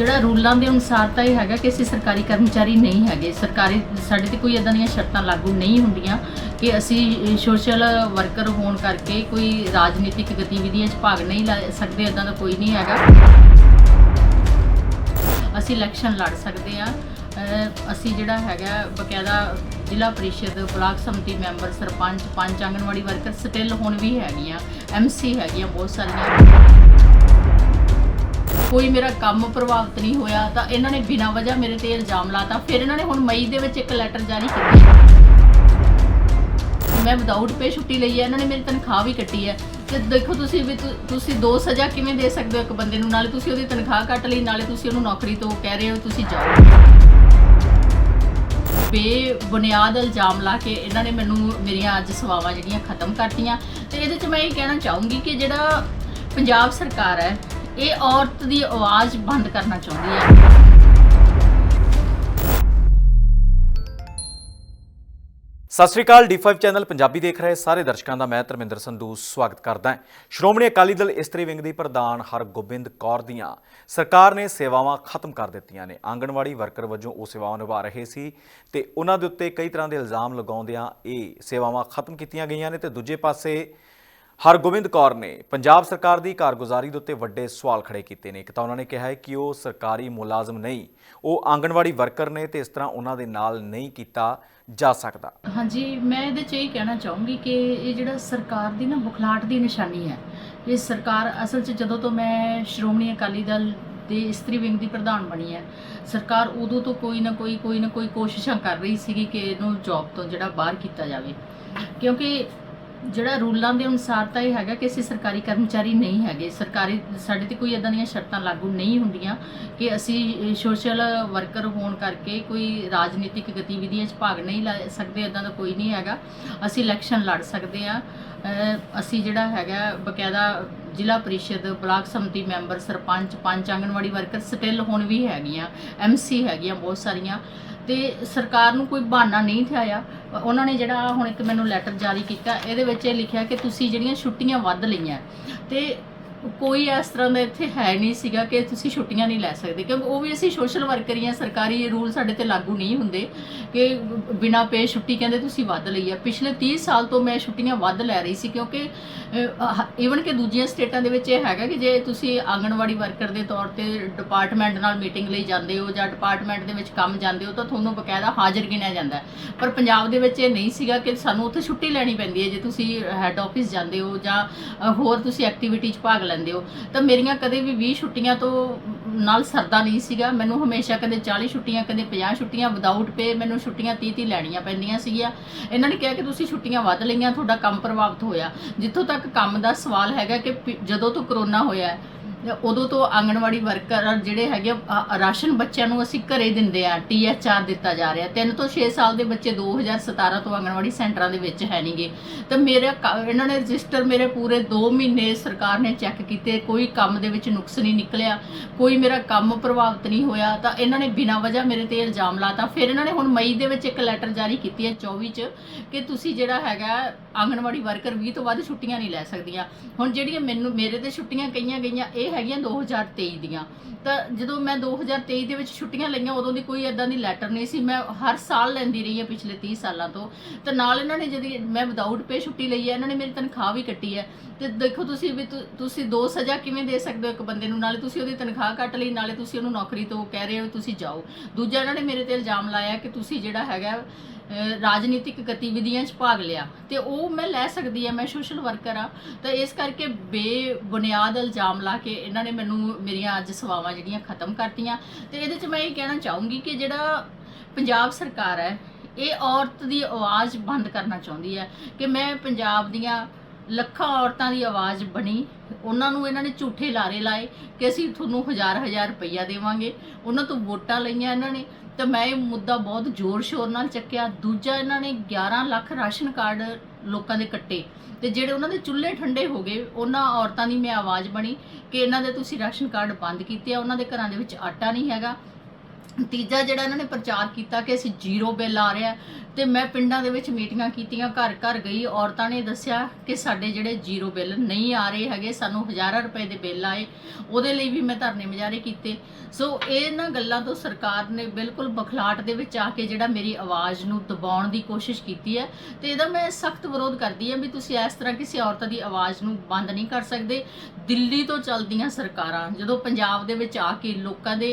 ਜਿਹੜਾ ਰੂਲਾਂ ਦੇ ਅਨੁਸਾਰ ਤਾਂ ਇਹ ਹੈਗਾ ਕਿ ਅਸੀਂ ਸਰਕਾਰੀ ਕਰਮਚਾਰੀ ਨਹੀਂ ਹੈਗੇ। ਸਰਕਾਰੀ ਸਾਡੇ ਤੇ ਕੋਈ ਇਦਾਂ ਦੀਆਂ ਸ਼ਰਤਾਂ ਲਾਗੂ ਨਹੀਂ ਹੁੰਦੀਆਂ ਕਿ ਅਸੀਂ ਸੋਸ਼ਲ ਵਰਕਰ ਹੋਣ ਕਰਕੇ ਕੋਈ ਰਾਜਨੀਤਿਕ ਗਤੀਵਿਧੀਆਂ 'ਚ ਭਾਗ ਨਹੀਂ ਲੈ ਸਕਦੇ ਇਦਾਂ ਦਾ ਕੋਈ ਨਹੀਂ ਹੈਗਾ। ਅਸੀਂ ਇਲੈਕਸ਼ਨ ਲੜ ਸਕਦੇ ਆ ਅਸੀਂ ਜਿਹੜਾ ਹੈਗਾ ਬਕਾਇਦਾ zila parishad, block samiti member, sarpanch panch anganwadi worker still ਹੁਣ ਵੀ ਹੈਗੀਆਂ ਐਮਸੀ ਹੈਗੀਆਂ ਬਹੁਤ ਸਾਰੀਆਂ। ਕੋਈ ਮੇਰਾ ਕੰਮ ਪ੍ਰਭਾਵਿਤ ਨਹੀਂ ਹੋਇਆ ਤਾਂ ਇਹਨਾਂ ਨੇ ਬਿਨਾਂ ਵਜ੍ਹਾ ਮੇਰੇ ਤੇ ਇਲਜ਼ਾਮ ਲਾਤਾ। ਫਿਰ ਇਹਨਾਂ ਨੇ ਹੁਣ ਮਈ ਦੇ ਵਿੱਚ ਇੱਕ ਲੈਟਰ ਜਾਰੀ ਕੀਤਾ। ਮੈਂ ਵਿਦਆਊਟ ਪੇ ਛੁੱਟੀ ਲਈ ਹੈ। ਇਹਨਾਂ ਨੇ ਮੇਰੀ ਤਨਖਾਹ ਵੀ ਕੱਟੀ ਹੈ। ਤੇ ਦੇਖੋ ਤੁਸੀਂ ਵੀ ਤੁਸੀਂ ਦੋ ਸਜ਼ਾ ਕਿਵੇਂ ਦੇ ਸਕਦੇ ਹੋ ਇੱਕ ਬੰਦੇ ਨੂੰ? ਨਾਲੇ ਤੁਸੀਂ ਉਹਦੀ ਤਨਖਾਹ ਕੱਟ ਲਈ, ਨਾਲੇ ਤੁਸੀਂ ਉਹਨੂੰ ਨੌਕਰੀ ਤੋਂ ਕਹਿ ਰਹੇ ਹੋ, ਤੁਸੀਂ ਜਾਓ। ਬੇਬੁਨਿਆਦ ਇਲਜ਼ਾਮ ਲਾ ਕੇ ਇਹਨਾਂ ਨੇ ਮੈਨੂੰ ਮੇਰੀਆਂ ਅੱਜ ਸੇਵਾਵਾਂ ਜਿਹੜੀਆਂ ਖਤਮ ਕਰਤੀਆਂ। ਤੇ ਇਹਦੇ ਚ ਮੈਂ ਇਹ ਕਹਿਣਾ ਚਾਹੂੰਗੀ ਕਿ ਜਿਹੜਾ ਪੰਜਾਬ ਸਰਕਾਰ ਹੈ ਇਹ ਔਰਤ ਦੀ ਆਵਾਜ਼ ਬੰਦ ਕਰਨਾ ਚਾਹੁੰਦੀ ਹੈ। ਸਤਿ ਸ਼੍ਰੀ ਅਕਾਲ D5 ਚੈਨਲ ਪੰਜਾਬੀ ਦੇਖ ਰਹੇ ਸਾਰੇ ਦਰਸ਼ਕਾਂ ਦਾ, ਮੈਂ ਧਰਮਿੰਦਰ ਸੰਧੂ ਸਵਾਗਤ ਕਰਦਾ ਹਾਂ। ਸ਼੍ਰੋਮਣੀ ਅਕਾਲੀ ਦਲ ਇਸਤਰੀ ਵਿੰਗ ਦੀ ਪ੍ਰਧਾਨ ਹਰਗੋਬਿੰਦ ਕੌਰ ਦੀਆਂ ਸਰਕਾਰ ਨੇ ਸੇਵਾਵਾਂ ਖਤਮ ਕਰ ਦਿੱਤੀਆਂ ਨੇ। ਆਂਗਣਵਾੜੀ ਵਰਕਰ ਵਜੋਂ ਉਹ ਸੇਵਾਵਾਂ ਨਿਭਾ ਰਹੇ ਸੀ ਤੇ ਉਹਨਾਂ ਦੇ ਉੱਤੇ ਕਈ ਤਰ੍ਹਾਂ ਦੇ ਇਲਜ਼ਾਮ ਲਗਾਉਂਦਿਆਂ ਇਹ ਸੇਵਾਵਾਂ ਖਤਮ ਕੀਤੀਆਂ ਗਈਆਂ ਨੇ ਤੇ ਦੂਜੇ ਪਾਸੇ ਹਰਗੋਬਿੰਦ ਕੌਰ ਨੇ ਪੰਜਾਬ ਸਰਕਾਰ ਦੀ ਕਾਰਗੁਜ਼ਾਰੀ ਦੇ ਉੱਤੇ ਵੱਡੇ ਸਵਾਲ ਖੜੇ ਕੀਤੇ ਨੇ। ਇੱਕ ਤਾਂ ਉਹਨਾਂ ਨੇ ਕਿਹਾ ਹੈ ਕਿ ਉਹ ਸਰਕਾਰੀ ਮੁਲਾਜ਼ਮ ਨਹੀਂ, ਉਹ ਆਂਗਣਵਾੜੀ ਵਰਕਰ ਨੇ ਤੇ ਇਸ ਤਰ੍ਹਾਂ ਉਹਨਾਂ ਦੇ ਨਾਲ ਨਹੀਂ ਕੀਤਾ ਜਾ ਸਕਦਾ। ਹਾਂਜੀ, ਮੈਂ ਇਹਦੇ 'ਚ ਇਹ ਕਹਿਣਾ ਚਾਹੂੰਗੀ ਕਿ ਇਹ ਜਿਹੜਾ ਸਰਕਾਰ ਦੀ ਨਾ ਬੁਖਲਾਟ ਦੀ ਨਿਸ਼ਾਨੀ ਹੈ, ਇਹ ਸਰਕਾਰ ਅਸਲ 'ਚ ਜਦੋਂ ਤੋਂ ਮੈਂ ਸ਼੍ਰੋਮਣੀ ਅਕਾਲੀ ਦਲ ਦੇ ਇਸਤਰੀ ਵਿੰਗ ਦੀ ਪ੍ਰਧਾਨ ਬਣੀ ਹੈ, ਸਰਕਾਰ ਉਦੋਂ ਤੋਂ ਕੋਈ ਨਾ ਕੋਈ ਕੋਈ ਨਾ ਕੋਈ ਕੋਸ਼ਿਸ਼ਾਂ ਕਰ ਰਹੀ ਸੀਗੀ ਕਿ ਇਹਨੂੰ ਜੌਬ ਤੋਂ ਜਿਹੜਾ ਬਾਹਰ ਕੀਤਾ ਜਾਵੇ। ਕਿਉਂਕਿ ਜਿਹੜਾ ਰੂਲਾਂ ਦੇ ਅਨੁਸਾਰ ਤਾਂ ਇਹ ਹੈਗਾ ਕਿ ਅਸੀਂ ਸਰਕਾਰੀ ਕਰਮਚਾਰੀ ਨਹੀਂ ਹੈਗੇ। ਸਰਕਾਰੀ, ਸਾਡੇ ਤੇ ਕੋਈ ਇਦਾਂ ਦੀਆਂ ਸ਼ਰਤਾਂ ਲਾਗੂ ਨਹੀਂ ਹੁੰਦੀਆਂ ਕਿ ਅਸੀਂ ਸੋਸ਼ਲ ਵਰਕਰ ਹੋਣ ਕਰਕੇ ਕੋਈ ਰਾਜਨੀਤਿਕ ਗਤੀਵਿਧੀਆਂ 'ਚ ਭਾਗ ਨਹੀਂ ਲੈ ਸਕਦੇ ਇਦਾਂ ਦਾ ਕੋਈ ਨਹੀਂ ਹੈਗਾ। ਅਸੀਂ ਇਲੈਕਸ਼ਨ ਲੜ ਸਕਦੇ ਆ ਅਸੀਂ ਜਿਹੜਾ ਹੈਗਾ ਬਕਾਇਦਾ zila parishad block samiti member sarpanch panch anganwadi worker still ਹੁਣ ਵੀ ਹੈਗੀਆਂ ਐਮਸੀ ਹੈਗੀਆਂ ਬਹੁਤ ਸਾਰੀਆਂ। ਤੇ ਸਰਕਾਰ ਨੂੰ ਕੋਈ ਬਹਾਨਾ ਨਹੀਂ ਥਿਆਇਆ। ਉਹਨਾਂ ਨੇ ਜਿਹੜਾ ਹੁਣ ਇੱਕ ਮੈਨੂੰ ਲੈਟਰ ਜਾਰੀ ਕੀਤਾ, ਇਹਦੇ ਵਿੱਚ ਇਹ ਲਿਖਿਆ ਕਿ ਤੁਸੀਂ ਜਿਹੜੀਆਂ ਛੁੱਟੀਆਂ ਵੱਧ ਲਈਆਂ, ਤੇ ਕੋਈ ਇਸ ਤਰ੍ਹਾਂ ਦਾ ਇੱਥੇ ਹੈ ਨਹੀਂ ਸੀਗਾ ਕਿ ਤੁਸੀਂ ਛੁੱਟੀਆਂ ਨਹੀਂ ਲੈ ਸਕਦੇ। ਕਿਉਂਕਿ ਉਹ ਵੀ ਅਸੀਂ ਸੋਸ਼ਲ ਵਰਕਰ ਵਰਕਰੀਆਂ ਸਰਕਾਰੀ ਰੂਲ ਸਾਡੇ ਤੇ ਲਾਗੂ ਨਹੀਂ ਹੁੰਦੇ ਕਿ ਬਿਨਾ ਪੇ ਛੁੱਟੀ ਕਹਿੰਦੇ ਤੁਸੀਂ ਵੱਧ ਲਈ ਆ। ਪਿਛਲੇ 30 ਸਾਲ ਤੋਂ ਮੈਂ ਛੁੱਟੀਆਂ ਵੱਧ ਲੈ ਰਹੀ ਸੀ ਕਿਉਂਕਿ ਈਵਨ ਕਿ ਦੂਜੀਆਂ ਸਟੇਟਾਂ ਦੇ ਵਿੱਚ ਇਹ ਹੈਗਾ ਕਿ ਜੇ ਤੁਸੀਂ ਆਂਗਣਵਾੜੀ ਵਰਕਰ ਦੇ ਤੌਰ ਤੇ ਡਿਪਾਰਟਮੈਂਟ ਨਾਲ ਮੀਟਿੰਗ ਲਈ ਜਾਂਦੇ ਹੋ ਜਾਂ ਡਿਪਾਰਟਮੈਂਟ ਦੇ ਵਿੱਚ ਕੰਮ ਜਾਂਦੇ ਹੋ ਤਾਂ ਤੁਹਾਨੂੰ ਬਕਾਇਦਾ ਹਾਜ਼ਰ ਗਿਣਿਆ ਜਾਂਦਾ ਪਰ ਪੰਜਾਬ ਦੇ ਵਿੱਚ ਇਹ ਨਹੀਂ ਸੀਗਾ ਕਿ ਸਾਨੂੰ ਉੱਥੇ ਛੁੱਟੀ ਲੈਣੀ ਪੈਂਦੀ ਹੈ ਜੇ ਤੁਸੀਂ ਹੈੱਡ ਆਫਿਸ ਜਾਂਦੇ ਹੋ ਜਾਂ ਹੋਰ ਤੁਸੀਂ ਐਕਟੀਵਿਟੀ 'ਚ ਭਾਗ ਲੈਂਦੇ ਹੋ। ਤਾਂ ਮੇਰੀਆਂ ਕਦੇ ਵੀ 20 ਛੁੱਟੀਆਂ ਤੋਂ ਨਾਲ ਸਰਦਾ ਨਹੀਂ ਸੀਗਾ। ਮੈਨੂੰ ਹਮੇਸ਼ਾ ਕਦੇ 40 ਛੁੱਟੀਆਂ, ਕਦੇ 50 ਛੁੱਟੀਆਂ ਵਿਦਆਊਟ ਪੇ ਮੈਨੂੰ ਛੁੱਟੀਆਂ 30 30 ਲੈਣੀਆਂ ਪੈਂਦੀਆਂ ਸੀਗੀਆਂ। ਇਹਨਾਂ ਨੇ ਕਿਹਾ ਕਿ ਤੁਸੀਂ ਛੁੱਟੀਆਂ ਵੱਧ ਲਈਆਂ, ਤੁਹਾਡਾ ਕੰਮ ਪ੍ਰਭਾਵਿਤ ਹੋਇਆ। ਜਿੱਥੋਂ ਤੱਕ ਕੰਮ ਦਾ ਸਵਾਲ ਹੈਗਾ ਕਿ ਜਦੋਂ ਤੋਂ ਕਰੋਨਾ ਹੋਇਆ ਉਦੋਂ ਤੋਂ ਆਂਗਣਵਾੜੀ ਵਰਕਰ ਜਿਹੜੇ ਹੈਗੇ ਆ, ਰਾਸ਼ਨ ਬੱਚਿਆਂ ਨੂੰ ਅਸੀਂ ਘਰੇ ਦਿੰਦੇ ਆ ਟੀਐਚਆਰ ਦਿੱਤਾ ਜਾ ਰਿਹਾ। 3 ਤੋਂ 6 ਸਾਲ ਦੇ ਬੱਚੇ 2017 ਤੋਂ ਆਂਗਣਵਾੜੀ ਸੈਂਟਰਾਂ ਦੇ ਵਿੱਚ ਹੈ ਨਹੀਂਗੇ ਤਾਂ ਮੇਰੇ ਕ- ਇਹਨਾਂ ਨੇ ਰਜਿਸਟਰ ਮੇਰੇ ਪੂਰੇ 2 ਮਹੀਨੇ ਸਰਕਾਰ ਨੇ ਚੈੱਕ ਕੀਤੇ ਕੋਈ ਕੰਮ ਦੇ ਵਿੱਚ ਨੁਕਸ ਨਹੀਂ ਨਿਕਲਿਆ ਕੋਈ ਮੇਰਾ ਕੰਮ ਪ੍ਰਭਾਵਿਤ ਨਹੀਂ ਹੋਇਆ। ਤਾਂ ਇਹਨਾਂ ਨੇ ਬਿਨਾਂ ਵਜ੍ਹਾ ਮੇਰੇ ਤੇ ਇਲਜ਼ਾਮ ਲਾਤਾ। ਫਿਰ ਇਹਨਾਂ ਨੇ ਹੁਣ ਮਈ ਦੇ ਵਿੱਚ ਇੱਕ ਲੈਟਰ ਜਾਰੀ ਕੀਤੀ ਹੈ 24 ਚ ਕਿ ਤੁਸੀਂ ਜਿਹੜਾ ਹੈਗਾ ਆਂਗਣਵਾੜੀ ਵਰਕਰ 20 ਤੋਂ ਵੱਧ ਛੁੱਟੀਆਂ ਨਹੀਂ ਲੈ ਸਕਦੀਆਂ। ਹੁਣ ਜਿਹੜੀਆਂ ਮੈਨੂੰ, ਮੇਰੇ ਤੇ ਛੁੱਟੀਆਂ ਕਈਆਂ ਗਈਆਂ, ਇਹ ਹੈਗੀਆਂ 2023 ਦੀਆਂ। ਤਾਂ ਜਦੋਂ ਮੈਂ 2023 ਦੇ ਵਿੱਚ ਛੁੱਟੀਆਂ ਲਈਆਂ, ਉਦੋਂ ਦੀ ਕੋਈ ਇਦਾਂ ਦੀ ਲੈਟਰ ਨਹੀਂ ਸੀ। ਮੈਂ ਹਰ ਸਾਲ ਲੈਂਦੀ ਰਹੀ ਹਾਂ ਪਿਛਲੇ 30 ਸਾਲਾਂ ਤੋਂ। ਤੇ ਨਾਲ ਇਹਨਾਂ ਨੇ ਜਦ ਮੈਂ ਵਿਦਆਊਟ ਪੇ ਛੁੱਟੀ ਲਈ ਹੈ, ਇਹਨਾਂ ਨੇ ਮੇਰੀ ਤਨਖਾਹ ਵੀ ਕੱਟੀ ਹੈ। ਤੇ ਦੇਖੋ ਤੁਸੀਂ ਵੀ ਤੁਸੀਂ ਦੋ ਸਜ਼ਾ ਕਿਵੇਂ ਦੇ ਸਕਦੇ ਹੋ ਇੱਕ ਬੰਦੇ ਨੂੰ? ਨਾਲੇ ਤੁਸੀਂ ਉਹਦੀ ਤਨਖਾਹ ਕੱਟ ਲਈ, ਨਾਲੇ ਤੁਸੀਂ ਉਹਨੂੰ ਨੌਕਰੀ ਤੋਂ ਕਹਿ ਰਹੇ ਹੋ, ਤੁਸੀਂ ਜਾਓ। ਦੂਜਾ ਇਹਨਾਂ ਨੇ ਮੇਰੇ ਤੇ ਇਲਜ਼ਾਮ ਲਾਇਆ ਕਿ ਤੁਸੀਂ ਜਿਹੜਾ ਹੈਗਾ ਰਾਜਨੀਤਿਕ ਗਤੀਵਿਧੀਆਂ 'ਚ ਭਾਗ ਲਿਆ। ਤੇ ਉਹ ਮੈਂ ਲੈ ਸਕਦੀ ਆ ਮੈਂ ਸੋਸ਼ਲ ਵਰਕਰ ਆ ਤਾਂ ਇਸ ਕਰਕੇ ਬੇਬੁਨਿਆਦ ਇਲਜ਼ਾਮ ਲਾ ਕੇ ਇਹਨਾਂ ਨੇ ਮੈਨੂੰ ਮੇਰੀਆਂ ਅੱਜ ਸੇਵਾਵਾਂ ਜਿਹੜੀਆਂ ਖਤਮ ਕਰਤੀਆਂ। ਤੇ ਇਹਦੇ 'ਚ ਮੈਂ ਇਹ ਕਹਿਣਾ ਚਾਹੂੰਗੀ ਕਿ ਜਿਹੜਾ ਪੰਜਾਬ ਸਰਕਾਰ ਹੈ, ਇਹ ਔਰਤ ਦੀ ਆਵਾਜ਼ ਬੰਦ ਕਰਨਾ ਚਾਹੁੰਦੀ ਹੈ ਕਿ ਮੈਂ ਪੰਜਾਬ ਦੀਆਂ ਲੱਖਾਂ ਔਰਤਾਂ ਦੀ ਆਵਾਜ਼ ਬਣੀ ਉਹਨਾਂ ਨੂੰ ਇਹਨਾਂ ਨੇ ਝੂਠੇ ਲਾਰੇ ਲਾਏ ਕਿ ਅਸੀਂ ਤੁਹਾਨੂੰ ਹਜ਼ਾਰ ਹਜ਼ਾਰ ਰੁਪਈਆ ਦੇਵਾਂਗੇ। ਉਹਨਾਂ ਤੋਂ ਵੋਟਾਂ ਲਈਆਂ ਇਹਨਾਂ ਨੇ। ਤਾਂ ਮੈਂ ਇਹ ਮੁੱਦਾ ਬਹੁਤ ਜ਼ੋਰ ਸ਼ੋਰ ਨਾਲ ਚੱਕਿਆ। ਦੂਜਾ ਇਹਨਾਂ ਨੇ 11 ਲੱਖ ਰਾਸ਼ਨ ਕਾਰਡ ਲੋਕਾਂ ਦੇ ਕੱਟੇ। ਤੇ ਜਿਹੜੇ ਉਹਨਾਂ ਦੇ ਚੁੱਲ੍ਹੇ ਠੰਡੇ ਹੋ ਗਏ, ਉਹਨਾਂ ਔਰਤਾਂ ਦੀ ਮੈਂ ਆਵਾਜ਼ ਬਣੀ ਕਿ ਇਹਨਾਂ ਦੇ ਤੁਸੀਂ ਰਾਸ਼ਨ ਕਾਰਡ ਬੰਦ ਕੀਤੇ ਆ। ਉਹਨਾਂ ਦੇ ਘਰਾਂ ਦੇ ਵਿੱਚ ਆਟਾ ਨਹੀਂ ਹੈਗਾ। ਤੀਜਾ ਜਿਹੜਾ ਇਹਨਾਂ ਨੇ ਪ੍ਰਚਾਰ ਕੀਤਾ ਕਿ ਅਸੀਂ ਜ਼ੀਰੋ ਬਿੱਲ ਆ ਰਿਹਾ ਤੇ ਮੈਂ ਪਿੰਡਾਂ ਦੇ ਵਿੱਚ ਮੀਟਿੰਗਾਂ ਕੀਤੀਆਂ, ਘਰ ਘਰ ਗਈ, ਔਰਤਾਂ ਨੇ ਦੱਸਿਆ ਕਿ ਸਾਡੇ ਜਿਹੜੇ ਜ਼ੀਰੋ ਬਿੱਲ ਨਹੀਂ ਆ ਰਹੇ ਹੈਗੇ, ਸਾਨੂੰ ਹਜ਼ਾਰਾਂ ਰੁਪਏ ਦੇ ਬਿੱਲ ਆਏ, ਉਹਦੇ ਲਈ ਵੀ ਮੈਂ ਧਰਨੇ ਮੁਜ਼ਾਹਰੇ ਕੀਤੇ। ਸੋ ਇਹਨਾਂ ਗੱਲਾਂ ਤੋਂ ਸਰਕਾਰ ਨੇ ਬਿਲਕੁਲ ਬਖਲਾਟ ਦੇ ਵਿੱਚ ਆ ਕੇ ਜਿਹੜਾ ਮੇਰੀ ਆਵਾਜ਼ ਨੂੰ ਦਬਾਉਣ ਦੀ ਕੋਸ਼ਿਸ਼ ਕੀਤੀ ਹੈ, ਤੇ ਇਹਦਾ ਮੈਂ ਸਖਤ ਵਿਰੋਧ ਕਰਦੀ ਹਾਂ ਵੀ ਤੁਸੀਂ ਇਸ ਤਰ੍ਹਾਂ ਕਿਸੇ ਔਰਤ ਦੀ ਆਵਾਜ਼ ਨੂੰ ਬੰਦ ਨਹੀਂ ਕਰ ਸਕਦੇ। ਦਿੱਲੀ ਤੋਂ ਚੱਲਦੀਆਂ ਸਰਕਾਰਾਂ, ਜਦੋਂ ਪੰਜਾਬ ਦੇ ਵਿੱਚ ਆ ਕੇ ਲੋਕਾਂ ਦੇ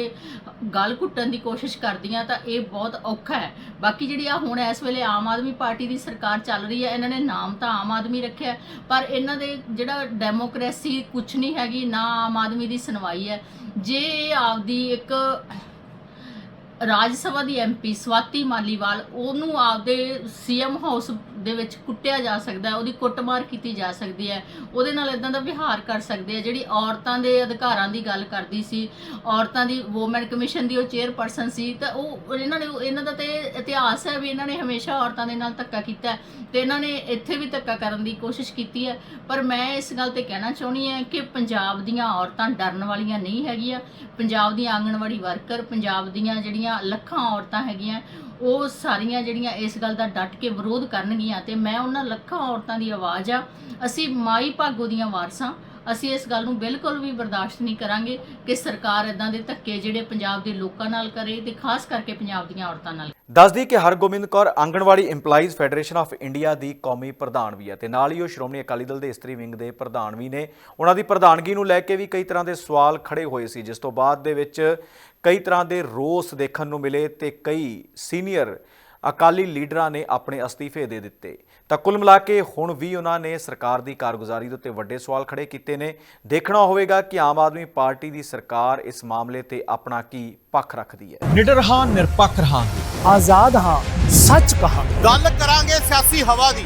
ਗਲ ਘੁੱਟਣ ਦੀ ਕੋਸ਼ਿਸ਼ ਕਰਦੀਆਂ ਤਾਂ ਇਹ ਬਹੁਤ ਔਖਾ ਹੈ। ਬਾਕੀ ਜਿਹੜੀ ਆ ਹੁਣ ਇਸ ਵੇਲੇ ਆਮ ਆਦਮੀ ਪਾਰਟੀ ਦੀ ਸਰਕਾਰ ਚੱਲ ਰਹੀ ਹੈ, ਇਹਨਾਂ ਨੇ ਨਾਮ ਤਾਂ ਆਮ ਆਦਮੀ ਰੱਖਿਆ ਪਰ ਇਹਨਾਂ ਦੇ ਜਿਹੜਾ ਡੈਮੋਕ੍ਰੇਸੀ ਕੁਝ ਨਹੀਂ ਹੈਗੀ, ਨਾ ਆਮ ਆਦਮੀ ਦੀ ਸੁਣਵਾਈ ਹੈ। ਜੇ ਇਹ ਆਪਦੀ ਇੱਕ ਰਾਜ ਸਭਾ ਦੀ ਐਮਪੀ ਸਵਾਤੀ ਮਾਲੀਵਾਲ, ਉਹਨੂੰ ਆਪਦੇ ਸੀਐਮ ਹਾਊਸ ਦੇ ਵਿੱਚ ਕੁੱਟਿਆ ਜਾ ਸਕਦਾ ਹੈ, ਉਹਦੀ ਕੁੱਟਮਾਰ ਕੀਤੀ ਜਾ ਸਕਦੀ ਹੈ। ਉਹਦੇ ਨਾਲ ਇਦਾਂ ਦਾ ਵਿਹਾਰ ਕਰ ਸਕਦੇ ਆ ਜਿਹੜੀ ਔਰਤਾਂ ਦੇ ਅਧਿਕਾਰਾਂ ਦੀ ਗੱਲ ਕਰਦੀ ਸੀ, ਔਰਤਾਂ ਦੀ ਵੂਮਨ ਕਮਿਸ਼ਨ ਦੀ ਉਹ ਚੇਅਰਪਰਸਨ ਸੀ, ਤਾਂ ਉਹ, ਇਹਨਾਂ ਨੇ, ਇਹਨਾਂ ਦਾ ਤੇ ਇਤਿਹਾਸ ਹੈ ਵੀ ਇਹਨਾਂ ਨੇ ਹਮੇਸ਼ਾ ਔਰਤਾਂ ਦੇ ਨਾਲ ਧੱਕਾ ਕੀਤਾ ਹੈ, ਤੇ ਇਹਨਾਂ ਨੇ ਇੱਥੇ ਵੀ ਧੱਕਾ ਕਰਨ ਦੀ ਕੋਸ਼ਿਸ਼ ਕੀਤੀ ਹੈ। ਪਰ ਮੈਂ ਇਸ ਗੱਲ ਤੇ ਕਹਿਣਾ ਚਾਹੁੰਦੀ ਹਾਂ ਕਿ ਪੰਜਾਬ ਦੀਆਂ ਔਰਤਾਂ ਡਰਨ ਵਾਲੀਆਂ ਨਹੀਂ ਹੈਗੀਆਂ, ਪੰਜਾਬ ਦੀਆਂ ਆਂਗਣਵਾੜੀ ਵਰਕਰ, ਪੰਜਾਬ ਦੀਆਂ ਜਿਹੜੀਆਂ ਲੱਖਾਂ ਔਰਤਾਂ ਹੈਗੀਆਂ, ਉਹ ਸਾਰੀਆਂ ਜਿਹੜੀਆਂ ਇਸ ਗੱਲ ਦਾ ਡਟ ਕੇ ਵਿਰੋਧ ਕਰਨਗੀਆਂ ਤੇ ਮੈਂ ਉਹਨਾਂ ਲੱਖਾਂ ਔਰਤਾਂ ਦੀ ਆਵਾਜ਼ ਆ, ਅਸੀਂ ਮਾਈ ਭਾਗੋ ਦੀਆਂ ਵਾਰਸਾਂ, ਅਸੀਂ ਇਸ ਗੱਲ ਨੂੰ ਬਿਲਕੁਲ ਵੀ ਬਰਦਾਸ਼ਤ ਨਹੀਂ ਕਰਾਂਗੇ ਕਿ ਸਰਕਾਰ ਇਦਾਂ ਦੇ ਧੱਕੇ ਜਿਹੜੇ ਪੰਜਾਬ ਦੇ ਲੋਕਾਂ ਨਾਲ ਕਰੇ ਤੇ ਖਾਸ ਕਰਕੇ ਪੰਜਾਬ ਦੀਆਂ ਔਰਤਾਂ ਨਾਲ ਦੱਸਦੀ ਕਿ Hargobind Kaur anganwadi EMPLOYEES federation of India ਦੀ ਕੌਮੀ ਪ੍ਰਧਾਨ ਵੀ ਹੈ ਤੇ ਨਾਲ ਹੀ ਉਹ ਸ਼੍ਰੋਮਣੀ ਅਕਾਲੀ ਦਲ ਦੇ ਇਸਤਰੀ ਵਿੰਗ ਦੇ ਪ੍ਰਧਾਨ ਵੀ ਨੇ। ਉਹਨਾਂ ਦੀ ਪ੍ਰਧਾਨਗੀ ਨੂੰ ਲੈ ਕੇ ਵੀ ਕਈ ਤਰ੍ਹਾਂ ਦੇ ਸਵਾਲ ਖੜੇ ਹੋਏ ਸੀ, ਜਿਸ ਤੋਂ ਬਾਅਦ ਦੇ ਵਿੱਚ ਕਈ ਤਰ੍ਹਾਂ ਦੇ ਰੋਸ ਦੇਖਣ ਨੂੰ ਮਿਲੇ ਤੇ ਕਈ ਸੀਨੀਅਰ ਅਕਾਲੀ ਲੀਡਰਾਂ ਨੇ ਆਪਣੇ ਅਸਤੀਫੇ ਦੇ ਦਿੱਤੇ। ਤਾਂ ਕੁੱਲ ਮਿਲਾ ਕੇ ਹੁਣ ਵੀ ਉਹਨਾਂ ਨੇ ਸਰਕਾਰ ਦੀ ਕਾਰਗੁਜ਼ਾਰੀ ਦੇ ਉੱਤੇ ਵੱਡੇ ਸਵਾਲ ਖੜੇ ਕੀਤੇ ਨੇ। ਦੇਖਣਾ ਹੋਵੇਗਾ ਕਿ ਆਮ ਆਦਮੀ ਪਾਰਟੀ ਦੀ ਸਰਕਾਰ ਇਸ ਮਾਮਲੇ ਤੇ ਆਪਣਾ ਕੀ ਪੱਖ ਰੱਖਦੀ ਹੈ। ਨਿਡਰ ਹਾਂ ਨਿਰਪੱਖ ਰਹਾਂਗੇ। ਆਜ਼ਾਦ ਹਾਂ ਸੱਚ ਕਹਾਂਗੇ। ਗੱਲ ਕਰਾਂਗੇ ਸਿਆਸੀ ਹਵਾ ਦੀ।